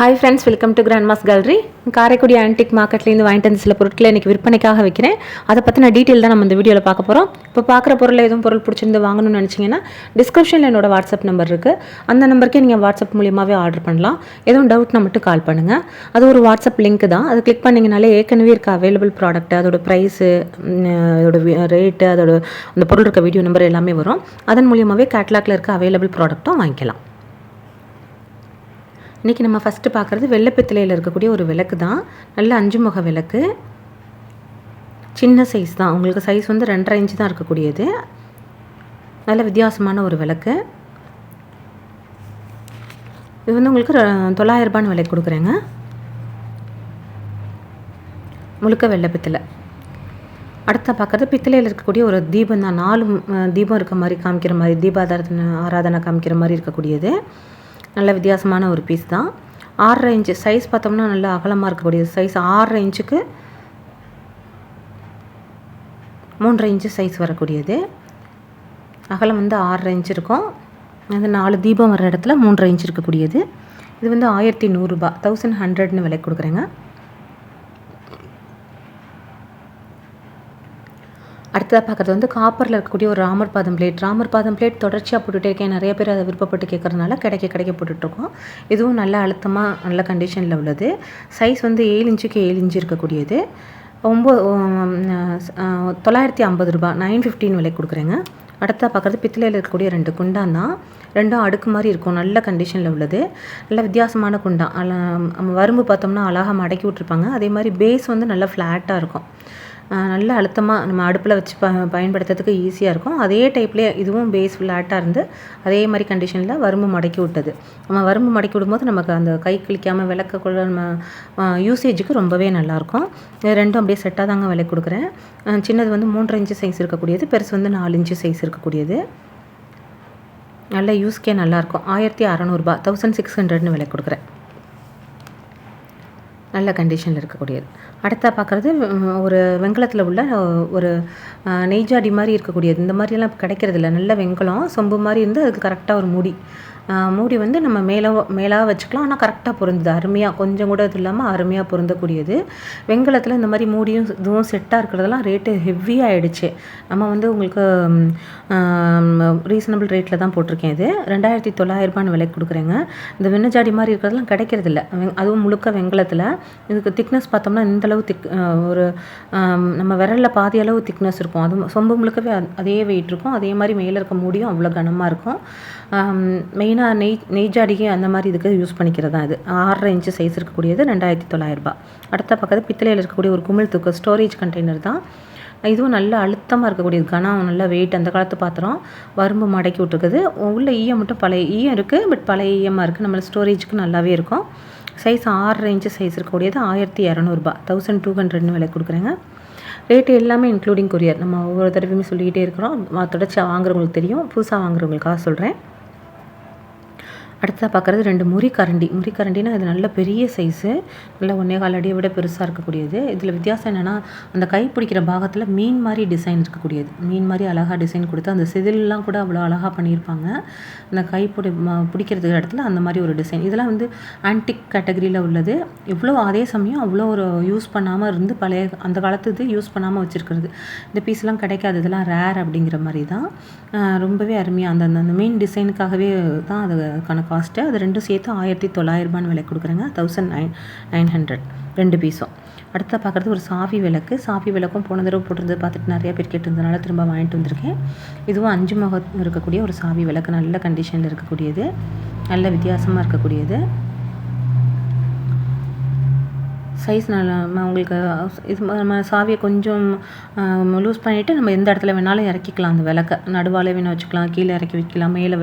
Hi friends welcome to grandma's gallery Karaikudi antique மார்க்கெட்லேருந்து வாங்கிட்டு வந்து சில பொருட்களை இன்றைக்கி விற்பனைக்காக வைக்கிறேன். அதை பற்றின டீட்டெயில் தான் நம்ம இந்த வீடியோவில் பார்க்க போகிறோம் இப்போ பார்க்குற பொருள் எதுவும் பொருள் பிடிச்சிருந்து வாங்கணும்னு நினச்சிங்கன்னா டிஸ்கிரிப்ஷனில் என்னோட வாட்ஸ்அப் நம்பர் இருக்குது அந்த நம்பருக்கே நீங்கள் வாட்ஸ்அப் மூலியமாகவே ஆர்டர் பண்ணலாம். எதுவும் டவுட்னா மட்டும் கால் பண்ணுங்கள் அது ஒரு வாட்ஸ்அப் லிங்க் தான். அது கிளிக் பண்ணிங்கனாலே ஏற்கனவே இருக்க அவைலபிள் ப்ராடக்ட் அதோட ப்ரைஸு அதோட ரேட்டு அதோட அந்த பொருள் இருக்க வீடியோ நம்பர் எல்லாமே வரும். அதன் மூலியமாகவே கேட்லாக்ல இருக்க அவைலபிள் ப்ராடக்ட்டும் வாங்கிக்கலாம். இன்றைக்கி நம்ம ஃபஸ்ட்டு பார்க்குறது வெள்ளைப்பித்தளையில் இருக்கக்கூடிய ஒரு விளக்கு தான். நல்ல அஞ்சு முக விளக்கு. சின்ன சைஸ் தான். உங்களுக்கு சைஸ் வந்து ரெண்டரை இன்ச்சு தான் இருக்கக்கூடியது. நல்ல வித்தியாசமான ஒரு விளக்கு. இது வந்து உங்களுக்கு ர- தொள்ளாயிரம் ரூபான்னு விலை கொடுக்குறேங்க. முழுக்க வெள்ளை பித்தளை அடுத்த பார்க்குறது பித்தளையில் இருக்கக்கூடிய ஒரு தீபம் தான். நாலு தீபம் இருக்க மாதிரி காமிக்கிற மாதிரி தீபாதாரத்தனை ஆராதனை காமிக்கிற மாதிரி இருக்கக்கூடியது. நல்ல வித்தியாசமான ஒரு பீஸ் தான். ஆறரை இன்ச்சு சைஸ் பார்த்தோம்னா நல்ல அகலமாக இருக்கக்கூடியது சைஸ் ஆறரை இன்ச்சுக்கு மூன்றரை இன்ச்சு சைஸ் வரக்கூடியது. அகலம் வந்து ஆறரை இன்ச் இருக்கும். அது நாலு தீபம் வர இடத்துல மூன்றரை இன்ச் இருக்கக்கூடியது. இது வந்து ஆயிரத்தி நூறுரூபா தௌசண்ட் ஹண்ட்ரட்னு விலை கொடுக்குறேங்க. அடுத்ததாக பார்க்குறது வந்து காப்பரில் இருக்கக்கூடிய ஒரு ராமர் பாதம் பிளேட் ராமர் பாதம் பிளேட் தொடர்ச்சியாக போட்டுகிட்டே இருக்கேன். நிறைய பேர் அதை விருப்பப்பட்டு கேட்குறதுனால கிடைக்க கிடைக்க போட்டுட்ருக்கோம். இதுவும் நல்ல அழுத்தமாக நல்ல கண்டிஷனில் உள்ளது. சைஸ் வந்து ஏழு இன்ச்சுக்கு ஏழு இன்ச்சு இருக்கக்கூடியது. ஒம்பது தொள்ளாயிரத்தி ஐம்பது ரூபாய் நைன் ஃபிஃப்டின் விலை கொடுக்குறேங்க. அடுத்தா பார்க்குறது பித்தளையில் இருக்கக்கூடிய ரெண்டு குண்டான் தான். ரெண்டும் அடுக்கு மாதிரி இருக்கும். நல்ல கண்டிஷனில் உள்ளது. நல்ல வித்தியாசமான குண்டான். அல வரும்பு பார்த்தோம்னா அழகாக மடக்கி விட்ருப்பாங்க அதே மாதிரி பேஸ் வந்து நல்லா ஃப்ளாட்டாக இருக்கும். நல்ல அழுத்தமாக நம்ம அடுப்பில் வச்சு ப பயன்படுத்துறதுக்கு ஈஸியாக இருக்கும். அதே டைப்லேயே இதுவும் பேஸ் ஃப்ளாட்டாக இருந்து அதே மாதிரி கண்டிஷனில் வரும்பு மடக்கி விட்டது. நம்ம வரும்பு மடக்கி விடும்போது நமக்கு அந்த கை கிளிக்காமல் விளக்கக்குள்ள நம்ம யூசேஜுக்கு ரொம்பவே நல்லாயிருக்கும் இது ரெண்டும் அப்படியே செட்டாக தாங்க விலை கொடுக்குறேன். சின்னது வந்து மூன்றரை இன்ச்சு சைஸ் இருக்கக்கூடியது பெருசு வந்து நாலு இன்ச்சு சைஸ் இருக்கக்கூடியது. நல்ல யூஸ்க்கே நல்லாயிருக்கும் ஆயிரத்தி அறநூறுபா தௌசண்ட் சிக்ஸ் ஹண்ட்ரட்னு விலை கொடுக்குறேன். நல்ல கண்டிஷனில் இருக்கக்கூடியது. அடுத்த பார்க்குறது ஒரு வெங்கலத்தில் உள்ள ஒரு நெய்ஜாடி மாதிரி இருக்கக்கூடியது. இந்த மாதிரியெல்லாம் கிடைக்கிறதில்ல. நல்ல வெங்கலம் சொம்பு மாதிரி இருந்து அதுக்கு கரெக்டாக ஒரு மூடி. மூடி வந்து நம்ம மேலே மேலாக வச்சுக்கலாம் ஆனால் கரெக்டாக பொருந்துது. அருமையாக கொஞ்சம் கூட இது இல்லாமல் அருமையாக பொருந்தக்கூடியது. வெங்கலத்தில் இந்த மாதிரி மூடியும் இதுவும் செட்டாக இருக்கிறதெல்லாம் ரேட்டு ஹெவியாக ஆகிடுச்சு நம்ம வந்து உங்களுக்கு ரீசனபிள் ரேட்டில் தான் போட்டிருக்கேன் இது. ரெண்டாயிரத்தி தொள்ளாயிரரூபான்னு விலைக்கு கொடுக்குறேங்க. இந்த வெண்ணஜாடி மாதிரி இருக்கிறதெல்லாம் கிடைக்கிறதில்ல. வெங் அதுவும் முழுக்க வெங்கலத்தில். இதுக்கு திக்னஸ் பார்த்தோம்னா இந்தளவு திக் ஒரு நம்ம விரலில் பாதி அளவு திக்னஸ் இருக்கும். அது சொம்பு முழுக்கவே அதே வெயிட் இருக்கும். அதே மாதிரி மேலே இருக்க மூடியும் அவ்வளோ கனமாக இருக்கும். மெயினாக நெய் நெய்ஜாடிக்கு அந்த மாதிரி இதுக்கு யூஸ் பண்ணிக்கிறது தான் இது. ஆறரை இன்ச்சு சைஸ் இருக்கக்கூடியது ரெண்டாயிரத்தி தொள்ளாயிரரூபா அடுத்த பக்கத்து பித்தளையில் இருக்கக்கூடிய ஒரு குமிழ் தூக்கு ஸ்டோரேஜ் கண்டெய்னர் தான். இதுவும் நல்ல அழுத்தமாக இருக்கக்கூடியது. கனம் நல்ல வெயிட் அந்த காலத்து பாத்திரம். வரும்பு மடக்கி விட்டுருக்குது. உள்ள ஈயம் மட்டும் பழைய ஈயம் இருக்குது பட் பழைய ஈயமாக இருக்குது நம்ம ஸ்டோரேஜுக்கு நல்லாவே இருக்கும். சைஸ் ஆறரை இன்ச்சு சைஸ் இருக்கக்கூடியது ஆயிரத்தி இரநூறுபா தௌசண்ட் டூ ஹண்ட்ரட்னு விலை கொடுக்குறேங்க. ரேட்டு எல்லாமே இன்க்ளூடிங் கொரியர் நம்ம ஒவ்வொரு தடவையுமே சொல்லிக்கிட்டே இருக்கிறோம். தொடர்ச்சியாக வாங்குறவங்களுக்கு தெரியும். புதுசாக வாங்குறவங்களுக்காக சொல்கிறேன் அடுத்ததாக பார்க்குறது ரெண்டு முறி கரண்டி. முறி கரண்டினா இது நல்ல பெரிய சைஸு நல்ல ஒன்றே கால் அடியை விட பெருசாக இருக்கக்கூடியது. இதில் வித்தியாசம் என்னென்னா அந்த கை பிடிக்கிற பாகத்தில் மீன் மாதிரி டிசைன் இருக்கக்கூடியது. மீன் மாதிரி அழகாக டிசைன் கொடுத்து அந்த செதிலெலாம் கூட அவ்வளோ அழகாக பண்ணியிருப்பாங்க. அந்த கை பிடி பிடிக்கிறதுக்கு இடத்துல அந்த மாதிரி ஒரு டிசைன் இதெல்லாம் வந்து ஆன்டிக் கேட்டகரியில் உள்ளது. இவ்வளோ அதே சமயம் அவ்வளோ ஒரு யூஸ் பண்ணாமல் இருந்து பழைய அந்த காலத்து இது யூஸ் பண்ணாமல் வச்சுருக்கிறது. இந்த பீஸ்லாம் கிடைக்காது. இதெல்லாம் ரேர் அப்படிங்கிற மாதிரி தான் ரொம்பவே அருமையாக அந்த அந்த- மீன் மெயின் டிசைனுக்காகவே தான் அதுக்கான காஸ்ட்டு அது ரெண்டும் சேர்த்து ஆயிரத்தி தொள்ளாயிரரூபான்னு விலை கொடுக்குறேங்க. தௌசண்ட் நைன் நைன் ஹண்ட்ரட் ரெண்டு பீஸும். அடுத்த பார்க்குறது ஒரு சாவி விளக்கு. சாவி விளக்கும் போன தடவை போட்டிருந்து பார்த்துட்டு நிறையா பேர் கேட்டிருந்தனால திரும்ப வாங்கிட்டு வந்திருக்கேன். இதுவும் அஞ்சு முகம் இருக்கக்கூடிய ஒரு சாவி விளக்கு. நல்ல கண்டிஷனில் இருக்கக்கூடியது. நல்ல வித்தியாசமாக இருக்கக்கூடியது. சைஸ் நல்லா உங்களுக்கு இது நம்ம சாவியை கொஞ்சம் லூஸ் பண்ணிவிட்டு நம்ம எந்த இடத்துல வேணாலும் இறக்கிக்கலாம். அந்த விளக்க நடுவாலே வேணும் வச்சுக்கலாம் கீழே இறக்கி வைக்கலாம் மேலே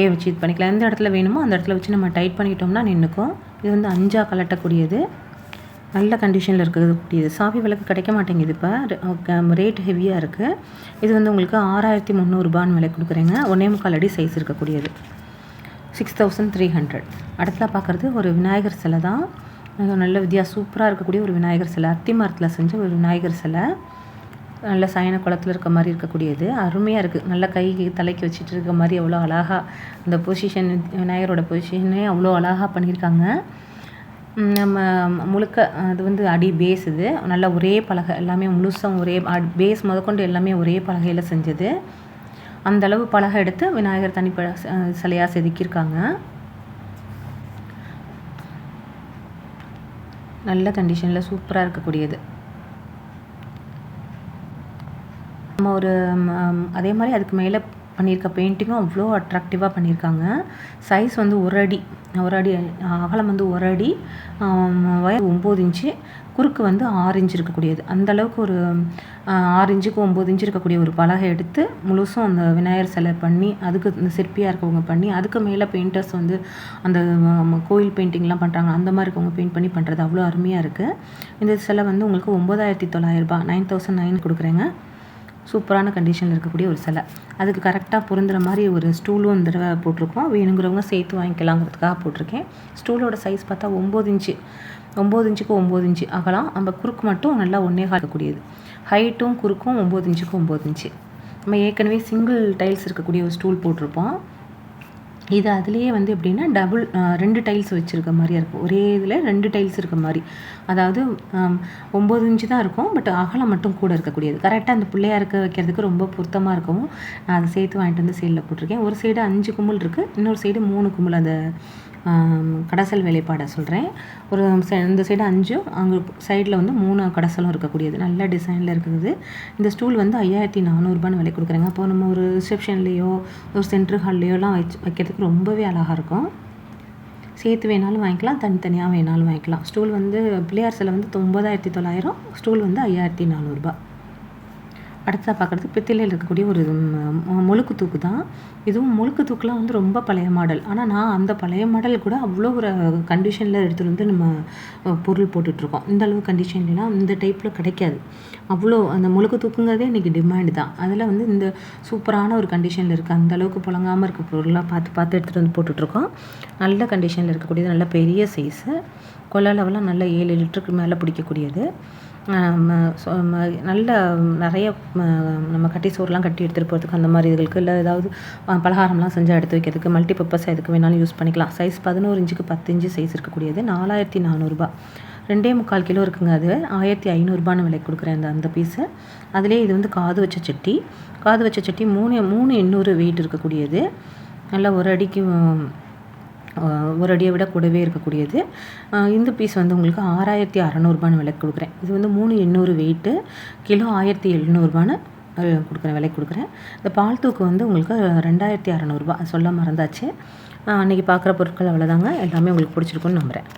ஏ வச்சு இது பண்ணிக்கலாம். எந்த இடத்துல வேணுமோ அந்த இடத்துல வச்சு நம்ம டைட் பண்ணிட்டோம்னா நின்றுக்கும் இது வந்து அஞ்சாக கலட்டக்கூடியது. நல்ல கண்டிஷனில் இருக்கக்கூடியது. சாவி விளக்கு கிடைக்க மாட்டேங்குது இப்போ. ரேட் ஹெவியாக இருக்குது இது வந்து உங்களுக்கு ஆறாயிரத்தி முந்நூறுபான்னு விலை கொடுக்குறேங்க. ஒன்றே முக்கால் அடி சைஸ் இருக்கக்கூடியது. சிக்ஸ் தௌசண்ட் த்ரீ ஹண்ட்ரட் அடுத்ததாக பார்க்குறது ஒரு விநாயகர் சிலை தான். நல்ல வித்தியா சூப்பராக இருக்கக்கூடிய ஒரு விநாயகர் சிலை. அத்தி மரத்தில் செஞ்ச ஒரு விநாயகர் சிலை. நல்ல சயன குளத்தில் இருக்க மாதிரி இருக்கக்கூடியது. அருமையாக இருக்குது நல்ல கை தலைக்கு வச்சுட்டு இருக்க மாதிரி அவ்வளோ அழகாக அந்த பொசிஷன் விநாயகரோட பொசிஷனே அவ்வளோ அழகாக பண்ணியிருக்காங்க. நம்ம முழுக்க அது வந்து அடி பேஸ் இது. நல்லா ஒரே பலகை. எல்லாமே முழுசாக ஒரே பேஸ் முதற்கொண்டு எல்லாமே ஒரே பலகையில் செஞ்சது. அந்த அளவு பலகை எடுத்து விநாயகர் தனிப்ப சிலையாக செதுக்கியிருக்காங்க. நல்ல கண்டிஷனில் சூப்பராக இருக்கக்கூடியது. நம்ம ஒரு அதே மாதிரி அதுக்கு மேலே பண்ணியிருக்க பெயிண்டிங்கும் அவ்வளோ அட்ராக்டிவாக பண்ணியிருக்காங்க. சைஸ் வந்து ஒரு அடி. ஒரு அடி அகலம் வந்து ஒரு அடி. வயர் ஒம்பது இன்ச்சு. குறுக்கு வந்து ஆறு இன்ச்சு இருக்கக்கூடியது. அந்தளவுக்கு ஒரு ஆறு இன்ச்சுக்கு ஒம்பது இன்ச்சு இருக்கக்கூடிய ஒரு பலகை எடுத்து முழுசும் அந்த விநாயகர் சிலை பண்ணி அதுக்கு இந்த சிற்பியாக இருக்கவங்க பண்ணி அதுக்கு மேலே பெயிண்டர்ஸ் வந்து அந்த கோயில் பெயிண்டிங்லாம் பண்ணுறாங்க அந்த மாதிரி இருக்கவங்க பெயிண்ட் பண்ணி பண்ணுறது அவ்வளோ அருமையாக இருக்குது இந்த சிலை வந்து உங்களுக்கு ஒம்பதாயிரத்தி தொள்ளாயிரரூபா நைன் தௌசண்ட் நைன் கொடுக்குறேங்க. சூப்பரான கண்டிஷனில் இருக்கக்கூடிய ஒரு சிலை. அதுக்கு கரெக்டாக பொருந்துகிற மாதிரி ஒரு ஸ்டூலும் இந்த தடவை போட்டிருக்கோம். வேணுங்கிறவங்க சேர்த்து வாங்கிக்கலாங்கிறதுக்காக போட்டிருக்கேன். ஸ்டூலோட சைஸ் பார்த்தா ஒம்பது இன்ச்சு. ஒம்பது இன்ச்சுக்கு ஒம்பது இன்ச்சு அகலம். நம்ம குறுக்கு மட்டும் நல்லா ஒன்றே இருக்கக்கூடியது. ஹைட்டும் குறுக்கும் ஒம்பது இன்ச்சுக்கு ஒம்பது இன்ச்சு. நம்ம ஏற்கனவே சிங்கிள் டைல்ஸ் இருக்கக்கூடிய ஒரு ஸ்டூல் போட்டிருப்போம். இது அதுலேயே வந்து எப்படின்னா டபுள் ரெண்டு டைல்ஸ் வச்சுருக்க மாதிரியா இருக்கும். ஒரே இதில் ரெண்டு டைல்ஸ் இருக்க மாதிரி. அதாவது ஒம்பது இன்ச்சு தான் இருக்கும் பட் அகலம் மட்டும் கூட இருக்கக்கூடியது. கரெக்டாக அந்த பிள்ளையாருக்கு வைக்கிறதுக்கு ரொம்ப பொருத்தமாக இருக்கவும் நான் அதை சேர்த்து வாங்கிட்டு வந்து சைடில் போட்டிருக்கேன். ஒரு சைடு அஞ்சு கும்பல் இருக்குது இன்னொரு சைடு மூணு கும்பல் அந்த கடைசல் வேலைப்பாடை சொல்கிறேன் ஒரு இந்த சைடு அஞ்சும் அங்கே சைடில் வந்து மூணு கடைசலும் இருக்கக்கூடியது. நல்ல டிசைனில் இருக்குது. இந்த ஸ்டூல் வந்து ஐயாயிரத்தி நானூறுபான்னு விலை கொடுக்குறேங்க. அப்போ நம்ம ஒரு ரிசப்ஷன்லேயோ ஒரு சென்ட்ரு ஹால்லையோலாம் வச்சு வைக்கிறதுக்கு ரொம்பவே அழகாக இருக்கும். சேர்த்து வேணாலும் வாங்கிக்கலாம். தனித்தனியாக வேணாலும் வாங்கிக்கலாம். ஸ்டூல் வந்து பிள்ளையார் சிலை வந்து ஒம்பதாயிரத்தி தொள்ளாயிரம். ஸ்டூல் வந்து ஐயாயிரத்தி நானூறுரூபா அடுத்ததாக பார்க்குறது பித்தளையில் இருக்கக்கூடிய ஒரு முழுக்கு தூக்கு தான். இதுவும் முழுக்கு தூக்குலாம் வந்து ரொம்ப பழைய மாடல். ஆனால் நான் அந்த பழைய மாடல் கூட அவ்வளோ ஒரு கண்டிஷனில் எடுத்துகிட்டு வந்து நம்ம பொருள் போட்டுட்ருக்கோம். இந்த அளவு கண்டிஷன்லாம் இந்த டைப்பில் கிடைக்காது. அவ்வளோ அந்த முழுக்கு தூக்குங்கிறதே இன்றைக்கி டிமாண்ட் தான். அதில் வந்து இந்த சூப்பரான ஒரு கண்டிஷனில் இருக்குது அந்த அளவுக்கு புழங்காமல் இருக்க பொருளாக பார்த்து பார்த்து எடுத்துகிட்டு வந்து போட்டுட்ருக்கோம். நல்ல கண்டிஷனில் இருக்கக்கூடியது நல்ல பெரிய சைஸு கொள்ளளவெல்லாம் நல்ல ஏழு லிட்டருக்கு மேலே பிடிக்கக்கூடியது. ம, நல்ல நிறைய நம்ம கட்டி சோறுலாம் கட்டி எடுத்துகிட்டு போகிறதுக்கு அந்த மாதிரி இதுகளுக்கு இல்லை ஏதாவது பலகாரம்லாம் செஞ்சால் எடுத்து வைக்கிறதுக்கு மல்டி பர்பஸ் எதுக்கு வேணாலும் யூஸ் பண்ணிக்கலாம். சைஸ் பதினோரு இன்ச்சுக்கு பத்து இன்ச்சு சைஸ் இருக்கக்கூடியது. நாலாயிரத்தி நானூறுரூபா ரெண்டே முக்கால் கிலோ இருக்குங்க அது. ஆயிரத்தி ஐநூறுரூபான்னு விலை கொடுக்குறேன் அந்த அந்த பீஸு அதுலேயே இது வந்து காது வச்ச சட்டி. காது வச்ச சட்டி மூணு மூணு எண்ணூறு வெயிட் இருக்கக்கூடியது. நல்லா ஒரு அடிக்கு ஒரு அடியை விட கூடவே இருக்கக்கூடியது. இந்த பீஸ் வந்து உங்களுக்கு ஆறாயிரத்தி அறநூறுபான்னு விலைக்கு கொடுக்குறேன். இது வந்து மூணு எண்ணூறு வெயிட்டு கிலோ ஆயிரத்தி எழுநூறுபான்னு கொடுக்குறேன் விலை கொடுக்குறேன். இந்த பால் தூக்கு வந்து உங்களுக்கு ரெண்டாயிரத்தி அறநூறுபா சொல்ல மறந்தாச்சு. அன்றைக்கி பார்க்குற பொருட்கள் அவ்வளோதாங்க எல்லாமே உங்களுக்கு பிடிச்சிருக்குன்னு நம்புகிறேன்